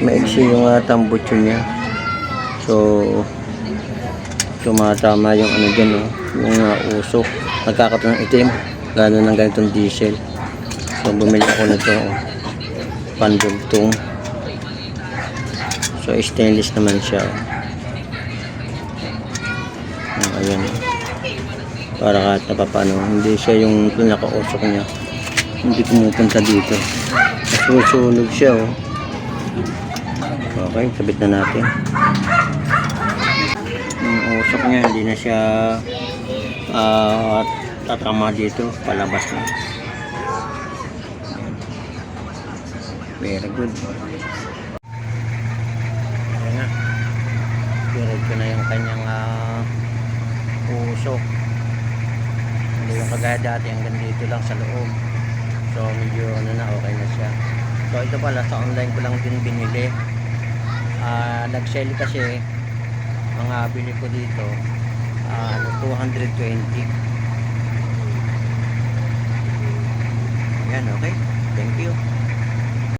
maiksi yung uh, tambutso niya. So, tumatama yung ano dyan, oh, yung uh, usok. Nagkakaroon ng itim, gano'n ng ganitong diesel. So, bumili ako nito, oh, pandugtong. So, stainless naman siya. oh. Oh, ayan. Para kahit napapano, hindi siya yung pinakausok niya. Hindi pumupunta dito. Susunog siya, oh. Okay, kabit na natin. Yung usok niya, hindi na siya ah tatama dito, palabas na. Very good. Ayan na. Durog ko na yung kanyang ah, usok. Hindi yung kagaya dati, hanggang dito lang sa loob. So, medyo ano na, okay na siya. So, ito pala, sa online ko lang din binili. Ah, nag-sell kasi mga bili ko dito ano 220 yan okay. Thank you